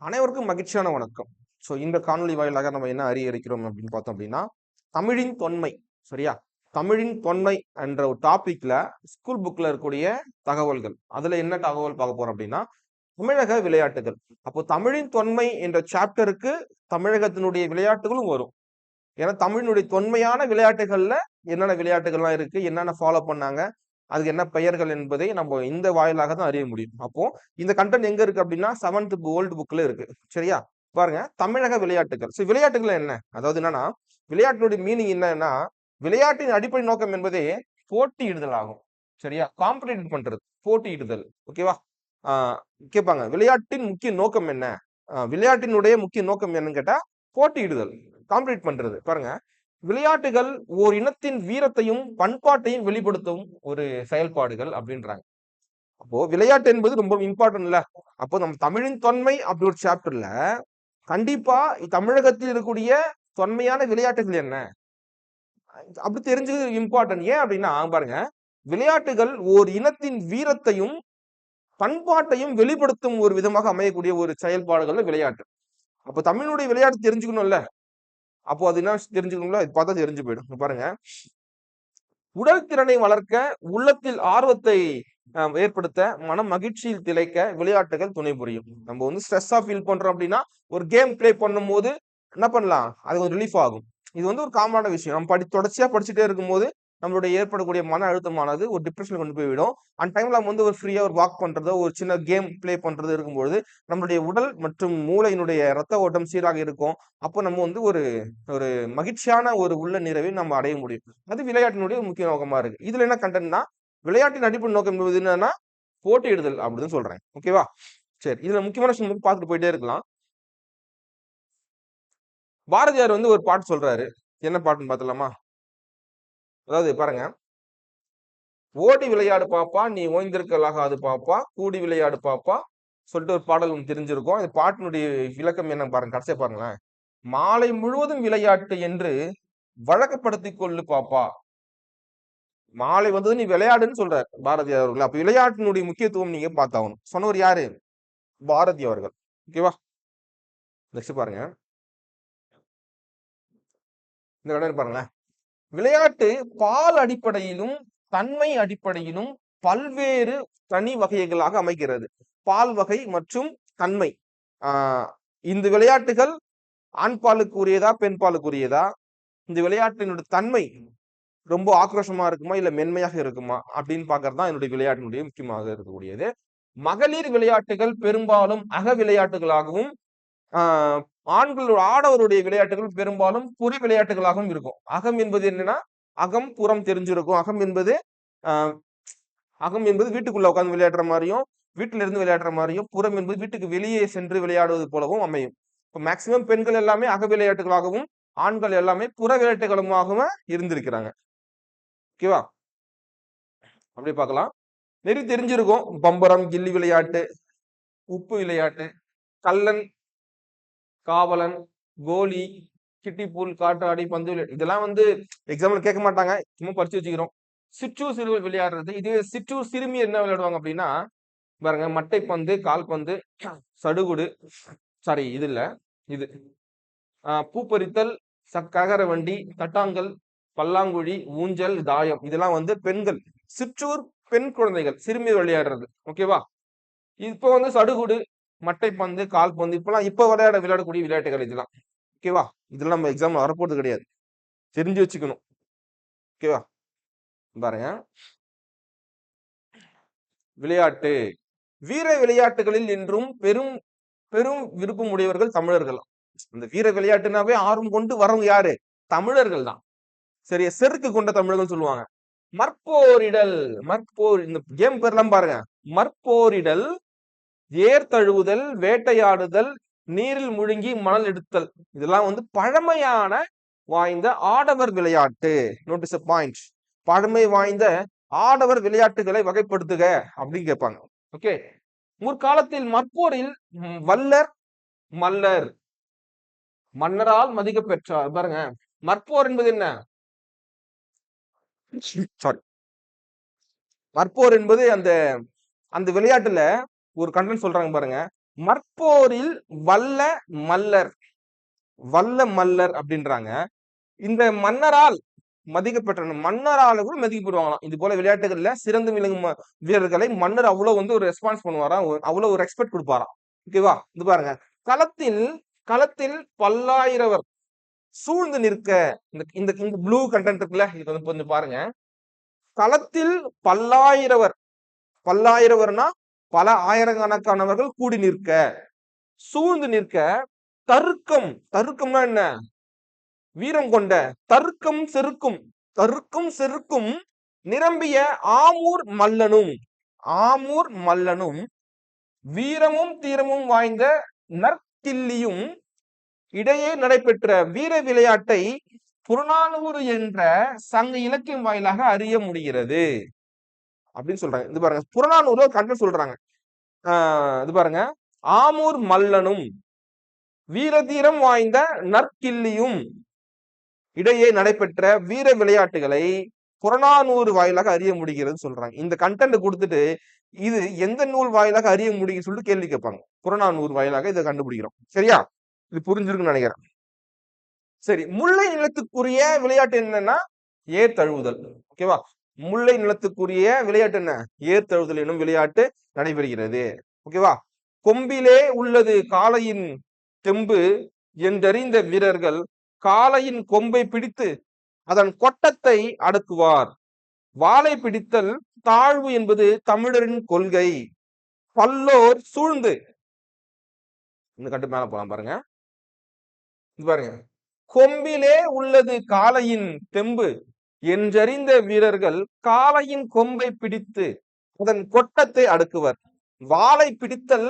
அனைவருக்கும் மகிழ்ச்சியான வணக்கம். ஸோ இந்த காணொளி வாயிலாக நம்ம என்ன அறிய இருக்கிறோம் அப்படின்னு பார்த்தோம் அப்படின்னா தமிழின் தொன்மை சரியா? தமிழின் தொன்மை என்ற ஒரு டாபிக்ல ஸ்கூல் புக்ல இருக்கக்கூடிய தகவல்கள். அதுல என்ன தகவல் பார்க்க போறோம் அப்படின்னா தமிழக விளையாட்டுகள். அப்போ தமிழின் தொன்மை என்ற சாப்டருக்கு தமிழகத்தினுடைய விளையாட்டுகளும் வரும். ஏன்னா தமிழினுடைய தொன்மையான விளையாட்டுகள்ல என்னென்ன விளையாட்டுகள்லாம் இருக்கு என்னென்ன ஃபாலோ பண்ணாங்க அதுக்கு என்ன பெயர்கள் என்பதை நம்ம இந்த வாயிலாக தான் அறிய முடியும். அப்போ இந்த கண்டென்ட் எங்க இருக்கு அப்படின்னா செவன்த் ஓல்டு புக்ல இருக்கு. சரியா? பாருங்க. தமிழக விளையாட்டுகள். ஸோ விளையாட்டுகள் என்ன? அதாவது என்னன்னா விளையாட்டினுடைய மீனிங் என்னன்னா விளையாட்டின் அடிப்படை நோக்கம் என்பதே போட்டியிடுதல் ஆகும். சரியா? காம்படிட் பண்றது. போட்டியிடுதல். ஓகேவா ஆஹ் கேட்பாங்க விளையாட்டின் முக்கிய நோக்கம் என்ன? விளையாட்டினுடைய முக்கிய நோக்கம் என்னன்னு கேட்டா போட்டியிடுதல். காம்படிட் பண்றது. பாருங்க. விளையாட்டுகள் ஓர் இனத்தின் வீரத்தையும் பண்பாட்டையும் வெளிப்படுத்தும் ஒரு செயல்பாடுகள் அப்படின்றாங்க. அப்போ விளையாட்டு என்பது ரொம்ப இம்பார்ட்டன்ட்ல அப்போ நம்ம தமிழின் தொன்மை அப்படி ஒரு சாப்டர்ல கண்டிப்பா தமிழகத்தில் இருக்கக்கூடிய தொன்மையான விளையாட்டுகள் என்ன? அப்படி தெரிஞ்சது இம்பார்ட்டன்ட் ஏன் அப்படின்னா பாருங்க விளையாட்டுகள் ஓர் இனத்தின் வீரத்தையும் பண்பாட்டையும் வெளிப்படுத்தும் ஒரு விதமாக அமையக்கூடிய ஒரு செயல்பாடுகள் விளையாட்டு. அப்போ தமிழுடைய விளையாட்டு தெரிஞ்சுக்கணும்ல. அப்போ அது என்ன தெரிஞ்சுக்கணும்ல அது பார்த்தா தெரிஞ்சு போயிடும். பாருங்க. உடல் திறனை வளர்க்க உள்ளத்தில் ஆர்வத்தை ஏற்படுத்த மன மகிழ்ச்சியில் திளைக்க விளையாட்டுகள் துணை புரியும். நம்ம வந்து ஸ்ட்ரெஸ்ஸா ஃபீல் பண்றோம் அப்படின்னா ஒரு கேம் ப்ளே பண்ணும்போது என்ன பண்ணலாம்? அது ஒரு ரிலீஃப் ஆகும். இது வந்து ஒரு காமனான விஷயம். நம்ம படி தொடர்ச்சியா படிச்சுட்டே இருக்கும்போது நம்மளுடைய ஏற்படக்கூடிய மன அழுத்தமானது ஒரு டிப்ரெஷன் கொண்டு போய்விடும் அந்த டைம்ல நம்ம வந்து ஒரு ஃப்ரீயா ஒரு வாக் பண்றதோ ஒரு சின்ன கேம் ப்ளே பண்றது இருக்கும்பொழுது நம்மளுடைய உடல் மற்றும் மூளையினுடைய ரத்த ஓட்டம் சீராக இருக்கும். அப்போ நம்ம வந்து ஒரு ஒரு மகிழ்ச்சியான ஒரு உள்ள நிறைவை நம்ம அடைய முடியும். அது விளையாட்டினுடைய முக்கிய நோக்கமா இருக்கு. இதுல என்ன கண்டென்ட்னா விளையாட்டின் அடிப்படை நோக்கம் என்பது என்னன்னா போட்டியிடுதல் அப்படின்னு சொல்றேன். ஓகேவா சரி. இதுல முக்கியமான விஷயம் வந்து பார்த்துட்டு போயிட்டே இருக்கலாம். பாரதியார் வந்து ஒரு பாட்டு சொல்றாரு. என்ன பாட்டுன்னு பார்த்தலாமா அதாவது பாருங்க. ஓடி விளையாடு பாப்பா நீ ஓய்ந்திருக்கலாகாது பாப்பா கூடி விளையாடு பாப்பா சொல்லிட்டு ஒரு பாடல் ஒன்று தெரிஞ்சிருக்கும். இந்த பாட்டினுடைய விளக்கம் என்ன பாருங்க கடைசியா பாருங்களேன். மாலை முழுவதும் விளையாட்டு என்று வழக்கப்படுத்தி கொள்ளு பாப்பா. மாலை வந்தது நீ விளையாடுன்னு சொல்றார் பாரதியார் அவர்கள். அப்ப விளையாட்டினுடைய முக்கியத்துவம் நீங்க பார்த்தாகணும். சொன்னவர் யாரு? பாரதி அவர்கள். ஓகேவா நெக்ஸ்ட் பாருங்க. இந்த கடை பாருங்களேன். விளையாட்டு பால் அடிப்படையிலும் தன்மை அடிப்படையிலும் பல்வேறு தனி வகைகளாக அமைகிறது. பால் வகை மற்றும் தன்மை. இந்த விளையாட்டுகள் ஆண் பாலுக்கு உரியதா பெண் பாலுக்கு உரியதா இந்த விளையாட்டினுடைய தன்மை ரொம்ப ஆக்ரோஷமா இருக்குமா இல்ல மென்மையாக இருக்குமா அப்படின்னு பாக்குறது தான் என்னுடைய விளையாட்டினுடைய முக்கியமாக இருக்கக்கூடியது. மகளிர் விளையாட்டுகள் பெரும்பாலும் அக விளையாட்டுகளாகவும் ஆண்களோட ஆடவருடைய விளையாட்டுகள் பெரும்பாலும் புரி விளையாட்டுகளாகவும் இருக்கும். அகம் என்பது என்னன்னா அகம் புறம் தெரிஞ்சிருக்கும். அகம் என்பது ஆஹ் அகம் என்பது வீட்டுக்குள்ள உட்கார்ந்து விளையாடுற மாதிரியும் வீட்டில இருந்து விளையாடுற மாதிரியும் புறம் என்பது வீட்டுக்கு வெளியே சென்று விளையாடுவது போலவும் அமையும். இப்போ மேக்சிமம் பெண்கள் எல்லாமே அக விளையாட்டுகளாகவும் ஆண்கள் எல்லாமே புற விளையாட்டுகளுமாகவும் இருந்திருக்கிறாங்க. ஓகேவா? அப்படி பார்க்கலாம். நெறி தெரிஞ்சிருக்கும். பம்பரம் கில்லி விளையாட்டு உப்பு விளையாட்டு கல்லன் காவலன் கோலி கிட்டிப்பூல் காற்றாடி பந்து இதெல்லாம் வந்து எக்ஸாம்பிள் கேட்க மாட்டாங்க. சும்மா பறிச்சு வச்சுக்கிறோம். சிற்றூர் சிறுவர் விளையாடுறது. இதுவே சிற்றூர் சிறுமி என்ன விளையாடுவாங்க அப்படின்னா பாருங்க மட்டை பந்து சடுகுடு சாரி இது இல்லை. இது. ஆஹ் பூப்பறித்தல் சக்ககர வண்டி தட்டாங்கல் பல்லாங்குழி ஊஞ்சல் தாயம். இதெல்லாம் வந்து பெண்கள். சிற்றூர் பெண் குழந்தைகள் சிறுமி விளையாடுறது. ஓகேவா? இப்போ வந்து சடுகுடு மட்டைப்பந்து கால்பந்து கால் பந்து இப்பெல்லாம் இப்ப விளையாட விளையாடக்கூடிய விளையாட்டுகள் இதெல்லாம். ஓகேவா இதெல்லாம் நம்ம எக்ஸாம் வரப்போறது கிடையாது. தெரிஞ்சு வச்சுக்கணும். ஓகேவா பாருங்க. விளையாட்டு. வீர விளையாட்டுகளில் என்றும் பெரும் பெரும் விருப்பம் உடையவர்கள் தமிழர்கள். இந்த வீர விளையாட்டுனாவே ஆர்வம் கொண்டு வரவங்க யாரு? தமிழர்கள் தான். சரியா செருக்கு கொண்ட தமிழர்கள் சொல்லுவாங்க. மற்போரிடல் மற்போர் இந்த கேம் பேர்லாம் பாருங்க. மற்போரிடல் ஏர் தழுவுதல் வேட்டையாடுதல் நீரில் முழுங்கி மணல் எடுத்தல். இதெல்லாம் வந்து பழமையான வாய்ந்த ஆடவர் விளையாட்டு. நோட்டிஸ் பாயிண்ட் பழமை வாய்ந்த ஆடவர் விளையாட்டுகளை வகைப்படுத்துக அப்படின்னு கேட்பாங்க. ஓகே முற்காலத்தில் மற்போரில் வல்லர் மல்லர் மன்னரால் மதிக்க பெற்றார் பாருங்க. மற்போர் என்பது என்ன? சாரி மற்போர் என்பது அந்த அந்த விளையாட்டுல ஒரு கண்டென்ட் சொல்றாங்க பாருங்க. மற்போரில் வல்ல மல்லர். வல்ல மல்லர் அப்படின்றாங்க. இந்த மன்னரால் மதிக்கப்பட்ட மன்னரால கூட மதிக்கப்படுவாங்களாம். இது போல விளையாட்டுகள்ல சிறந்து விளங்கும் வீரர்களை மன்னர் அவ்வளவு வந்து ஒரு ரெஸ்பான்ஸ் பண்ணுவாராம். ஒரு- அவ்வளவு ஒரு ரெஸ்பெக்ட் கொடுப்பாராம். ஓகேவா இது பாருங்க. களத்தில் களத்தில் பல்லாயிரவர் சூழ்ந்து நிற்க இந்த இந்த இந்த ப்ளூ கண்டென்ட் இருக்குல்ல இது வந்து கொஞ்சம் பாருங்க. களத்தில் பல்லாயிரவர். பல்லாயிரவர்னா பல ஆயிரக்கணக்கானவர்கள் கூடி நிற்க சூழ்ந்து நிற்க தருக்கம் தருக்கம்னா என்ன? வீரம் கொண்ட தருக்கம் செருக்கும் தருக்கும் செருக்கும் நிரம்பிய ஆமூர் மல்லனும் ஆமூர் மல்லனும் வீரமும் தீரமும் வாய்ந்த நற்கில்லியும் இடையே நடைபெற்ற வீர விளையாட்டை புறநானூறு என்ற சங்க இலக்கியம் வாயிலாக அறிய முடிகிறது. அப்படின்னு சொல்றாங்க. இது பாருங்க புறநானூறு கண்டு சொல்றாங்க. ஆஹ் இது பாருங்க. ஆமூர் மல்லனும் வீரதீரம் வாய்ந்த நற்கிள்ளியும் இடையே நடைபெற்ற வீர விளையாட்டுகளை புறநானூறு வாயிலாக அறிய முடிகிறதுன்னு சொல்றாங்க. இந்த கண்டென்ட் கொடுத்துட்டு இது எந்த நூல் வாயிலாக அறிய முடியும் சொல்லிட்டு கேள்வி கேட்பாங்க. புறநானூறு வாயிலாக இதை கண்டுபிடிக்கிறோம். சரியா? இது புரிஞ்சிருக்குன்னு நினைக்கிறேன். சரி முல்லை நிலத்துக்குரிய விளையாட்டு என்னன்னா ஏர் தழுவுதல். ஓகேவா? முல்லை நிலத்துக்குரிய விளையாட்டு என்ன? ஏர் தழுவுதல் விளையாட்டு நடைபெறுகிறது. ஓகேவா கொம்பிலே உள்ளது காளையின் தெம்பு என்றறிந்த வீரர்கள் காளையின் கொம்பை பிடித்து அதன் கொட்டத்தை அடக்குவார். வாளை பிடித்தல் தாழ்வு என்பது தமிழரின் கொள்கை. பல்லோர் சூழ்ந்து. இந்த கட்டு மேல போலாம் பாருங்க. இது பாருங்க. கொம்பிலே உள்ளது காளையின் தெம்பு என்றறிந்த வீரர்கள் காளையின் கொம்பை பிடித்து அதன் கொட்டத்தை அடுக்குவர். வாளை பிடித்தல்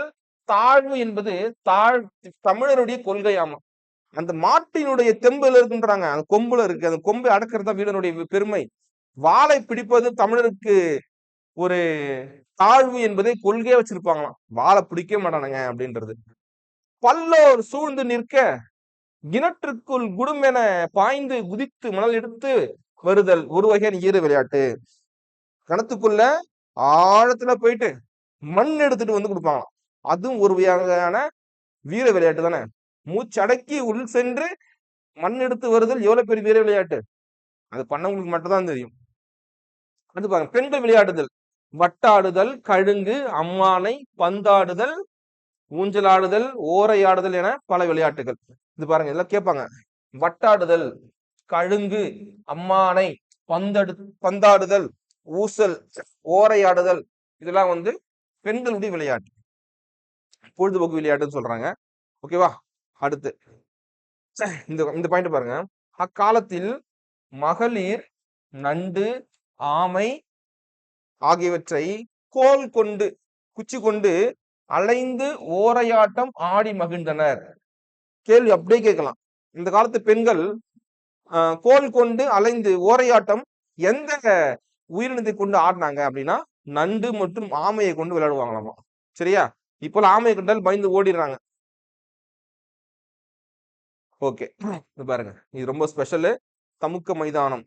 தாழ்வு என்பது தாழ் தமிழருடைய கொள்கையாமா அந்த மாட்டினுடைய தெம்புல இருக்குன்றாங்க. அந்த கொம்புல இருக்கு. அந்த கொம்பை அடக்கிறதா வீரனுடைய பெருமை. வாளை பிடிப்பது தமிழருக்கு ஒரு தாழ்வு என்பதை கொள்கையா வச்சிருப்பாங்களாம். வாளை பிடிக்க மாட்டானுங்க அப்படின்றது. பல்லோர் சூழ்ந்து நிற்க கிணற்றுக்குள் குடும்பென பாய்ந்து குதித்து மணல் எடுத்து வருதல் ஒரு வகையான ஈர விளையாட்டு. கிணத்துக்குள்ள ஆழத்துல போயிட்டு மண் எடுத்துட்டு வந்து கொடுப்பாங்களாம். அதுவும் ஒரு வகையான வீர விளையாட்டு தானே. மூச்சடக்கி உள் சென்று மண் எடுத்து வருதல் எவ்வளவு பெரிய வீர விளையாட்டு? அது பண்ணவங்களுக்கு மட்டும்தான் தெரியும். அது பாருங்க பெண்கள் விளையாடுதல். வட்டாடுதல் கழுங்கு அம்மானை பந்தாடுதல் ஊஞ்சலாடுதல் ஓரையாடுதல் என பல விளையாட்டுகள். இது பாருங்க இதெல்லாம் கேட்பாங்க. வட்டாடுதல். கழுங்கு அம்மானை பந்தடு பந்தாடுதல் ஊசல் ஓரையாடுதல் இதெல்லாம் வந்து பெண்களுடைய விளையாட்டு. பொழுதுபோக்கு விளையாட்டுன்னு சொல்றாங்க. ஓகேவா அடுத்து. இந்த இந்த பாயிண்ட் பாருங்க. அக்காலத்தில் மகளிர் நண்டு ஆமை ஆகியவற்றை கோல் கொண்டு குச்சி கொண்டு அலைந்து ஓரையாட்டம் ஆடி மகிழ்ந்தனர். கேள்வி அப்படியே கேட்கலாம். இந்த காலத்து பெண்கள் கோல் கொண்டு அலைந்து ஓரையாட்டம் எந்த உயிரினத்தை கொண்டு ஆடினாங்க அப்படின்னா நண்டு மற்றும் ஆமையை கொண்டு விளையாடுவாங்களாமா? சரியா? இப்போ ஆமையை கண்டால் பயந்து ஓடிடுறாங்க. ஓகே. இது பாருங்க. இது ரொம்ப ஸ்பெஷலு தமுக்க மைதானம்.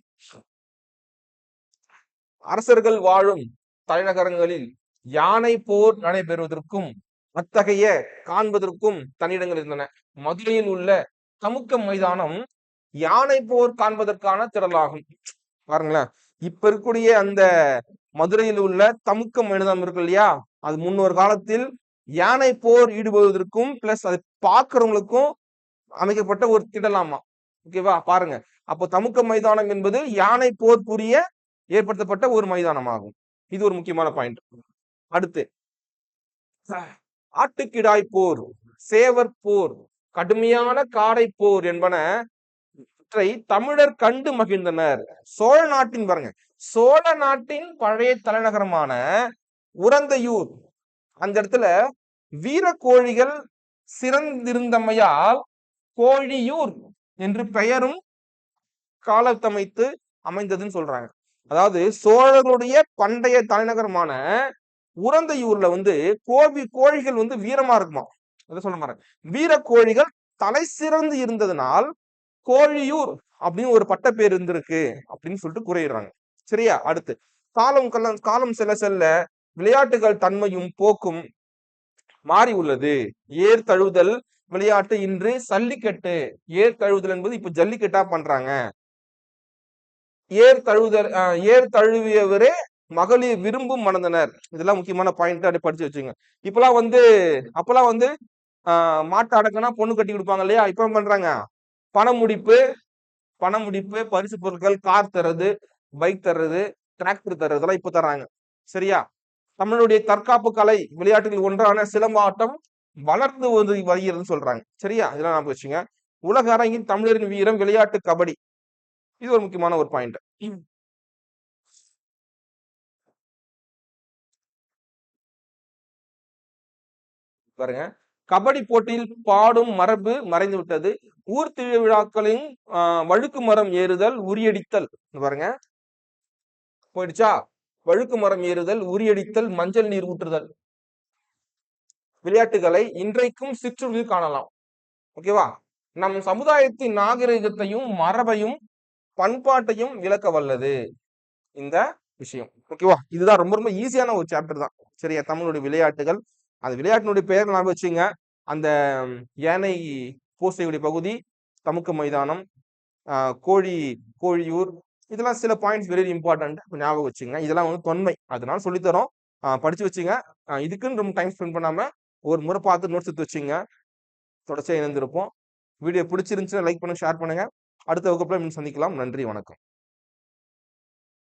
அரசர்கள் வாழும் தலைநகரங்களில் யானை போர் நடைபெறுவதற்கும் அத்தகைய காண்பதற்கும் தனியிடங்கள் இருந்தன. மதுரையில் உள்ள தமுக்க மைதானம் யானை போர் காண்பதற்கான திடலாகும் பாருங்களேன். இப்ப இருக்கக்கூடிய அந்த மதுரையில் உள்ள தமுக்க மைதானம் இருக்கு இல்லையா? அது முன்னொரு காலத்தில் யானை போர் ஈடுபடுவதற்கும் பிளஸ் அதை பார்க்கறவங்களுக்கும் அமைக்கப்பட்ட ஒரு திடலாமா? ஓகேவா பாருங்க. அப்போ தமுக்க மைதானம் என்பது யானை போர் புரிய ஏற்படுத்தப்பட்ட ஒரு மைதானமாகும். இது ஒரு முக்கியமான பாயிண்ட் அடுத்து ஆட்டுக்கிடாய் போர் சேவர் போர் கடுமையான காடை போர் என்பன இவற்றை தமிழர் கண்டு மகிழ்ந்தனர். சோழ நாட்டின் பாருங்க. சோழ நாட்டின் பழைய தலைநகரமான உரந்தையூர். அந்த இடத்துல வீர கோழிகள் சிறந்திருந்தமையால் கோழியூர் என்று பெயரும் காலத்தமைத்து அமைந்ததுன்னு சொல்றாங்க. அதாவது சோழருடைய பண்டைய தலைநகரமான உரந்தையூர்ல வந்து கோவி கோழிகள் வந்து வீரமா இருக்குமா அதை சொல்ல மாறேன் வீர கோழிகள் தலை சிறந்து இருந்ததுனால் கோழியூர் அப்படின்னு ஒரு பட்ட பேர் இருந்திருக்கு அப்படின்னு சொல்லிட்டு குறையிடுறாங்க சரியா? அடுத்து காலம் கலம் காலம் செல்ல செல்ல விளையாட்டுகள் தன்மையும் போக்கும் மாறி உள்ளது. ஏர் தழுவுதல் விளையாட்டு இன்று சல்லிக்கட்டு ஏர் தழுவுதல் என்பது இப்ப ஜல்லிக்கட்டா பண்றாங்க. ஏர் தழுவுதல் ஏர் தழுவியவரே மகளிர் விரும்பும் மணந்தனர் இதெல்லாம் முக்கியமான பாயிண்ட் அப்படி படிச்சு வச்சுங்க இப்பெல்லாம் வந்து அப்பெல்லாம் வந்து ஆஹ் மாட்டு அடக்கனா பொண்ணு கட்டி கொடுப்பாங்க இல்லையா? இப்ப பண்றாங்க? பணமுடிப்பு முடிப்பு பரிசு பொருட்கள் கார் தர்றது பைக் தர்றது டிராக்டர் தர்றது இப்போ இப்ப தர்றாங்க. சரியா? தமிழுடைய தற்காப்பு கலை விளையாட்டுகள் ஒன்றான சிலம்பாட்டம் வளர்ந்து வந்து வருகிறதுன்னு சொல்றாங்க. சரியா? இதெல்லாம் ஞாபகம் வச்சுங்க. உலக அரங்கின் தமிழரின் வீரம் விளையாட்டு கபடி. இது ஒரு முக்கியமான ஒரு பாயிண்ட் பாருங்க. கபடி போட்டியில் பாடும் மரபு மறைந்து விட்டது. ஊர் திருவிழாக்களின் ஆஹ், வழுக்கு மரம் ஏறுதல் உரியடித்தல். பாருங்க. போயிடுச்சா? வழுக்கு மரம் ஏறுதல் உரியடித்தல் மஞ்சள் நீர் ஊற்றுதல். விளையாட்டுகளை இன்றைக்கும் சிற்றுருவில் காணலாம். ஓகேவா? நம் சமுதாயத்தின் நாகரிகத்தையும் மரபையும் பண்பாட்டையும் விளக்க வல்லது. இந்த விஷயம். ஓகேவா? இதுதான் ரொம்ப ரொம்ப ஈஸியான ஒரு சாப்டர் தான். சரியா? தமிழுடைய விளையாட்டுகள் அந்த விளையாட்டினுடைய பெயர் நான் வச்சுங்க. அந்த யானை பூசையுடைய பகுதி தமுக்க மைதானம் கோழி கோழியூர் இதெல்லாம் சில பாயிண்ட்ஸ் வெரி இம்பார்ட்டன்ட் ஞாபகம் வச்சுங்க. இதெல்லாம் வந்து தொன்மை. அதனால சொல்லித்தரோம். படிச்சு வச்சுங்க. இதுக்குன்னு ரொம்ப டைம் ஸ்பெண்ட் பண்ணாம ஒரு முறை பார்த்து நோட்ஸ் எடுத்து வச்சுங்க. தொடர்ச்சியாக இணைந்திருப்போம். வீடியோ பிடிச்சிருந்துச்சுன்னா லைக் பண்ணுங்க ஷேர் பண்ணுங்க. அடுத்த வகுப்புல மீன் சந்திக்கலாம். நன்றி வணக்கம்.